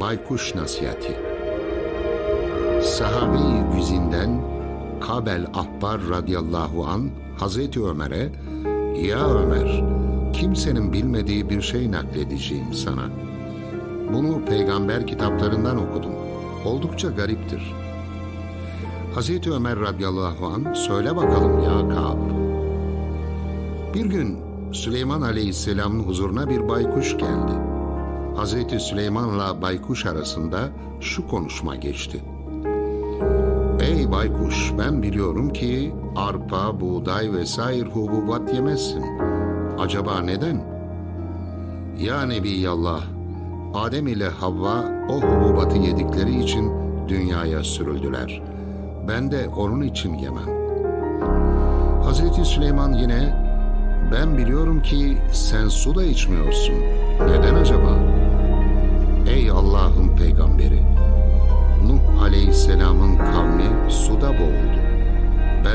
Baykuş Nasihati Sahabe-i Güzin'den Kabel Ahbar radıyallahu an Hazreti Ömer'e Ya Ömer, kimsenin bilmediği bir şey nakledeceğim sana. Bunu peygamber kitaplarından okudum. Oldukça gariptir. Hazreti Ömer radıyallahu an söyle bakalım ya Ka'b. Bir gün Süleyman aleyhisselamın huzuruna bir baykuş geldi. Hazreti Süleyman'la baykuş arasında şu konuşma geçti. Ey baykuş ben biliyorum ki arpa, buğday vesaire hububat yemezsin. Acaba neden? Ya Nebiyallah, Adem ile Havva o hububatı yedikleri için dünyaya sürüldüler. Ben de onun için yemem. Hazreti Süleyman yine ben biliyorum ki sen su da içmiyorsun. Neden acaba?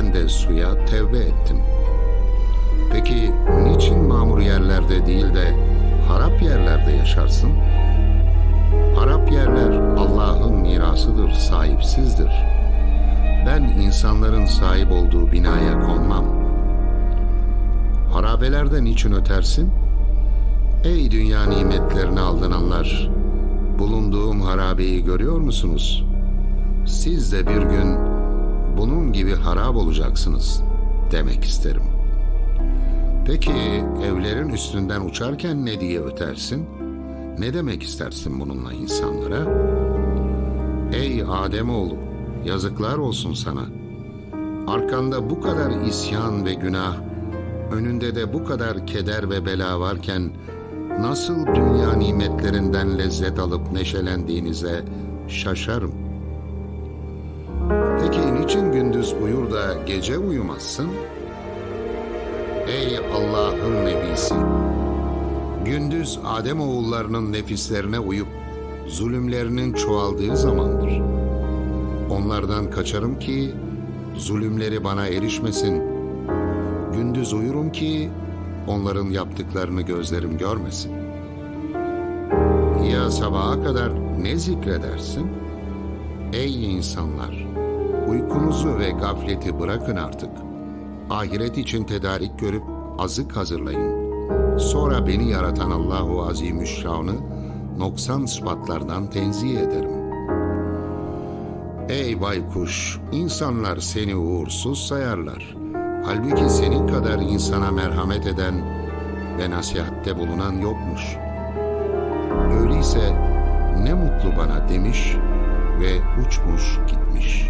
Ben de suya tevbe ettim. Peki niçin mamur yerlerde değil de harap yerlerde yaşarsın? Harap yerler Allah'ın mirasıdır, sahipsizdir. Ben insanların sahip olduğu binaya konmam. Harabelerde niçin ötersin? Ey dünya nimetlerine aldananlar! Bulunduğum harabeyi görüyor musunuz? Siz de bir gün harap olacaksınız demek isterim. Peki evlerin üstünden uçarken ne diye ötersin? Ne demek istersin bununla insanlara? Ey Ademoğlu, yazıklar olsun sana. Arkanda bu kadar isyan ve günah, önünde de bu kadar keder ve bela varken nasıl dünya nimetlerinden lezzet alıp neşelendiğinize şaşarım. Niçin gündüz uyur da gece uyumazsın? Ey Allah'ın nebisi! Gündüz Adem oğullarının nefislerine uyup zulümlerinin çoğaldığı zamandır. Onlardan kaçarım ki zulümleri bana erişmesin. Gündüz uyurum ki onların yaptıklarını gözlerim görmesin. Ya sabaha kadar ne zikredersin? Ey insanlar! Uykunuzu ve gafleti bırakın artık. Ahiret için tedarik görüp azık hazırlayın. Sonra beni yaratan Allahu Azimüşşan'ı noksan sıfatlardan tenzih ederim. Ey baykuş, insanlar seni uğursuz sayarlar. Halbuki senin kadar insana merhamet eden ve nasihatte bulunan yokmuş. Öyleyse ne mutlu bana demiş ve uçmuş gitmiş.''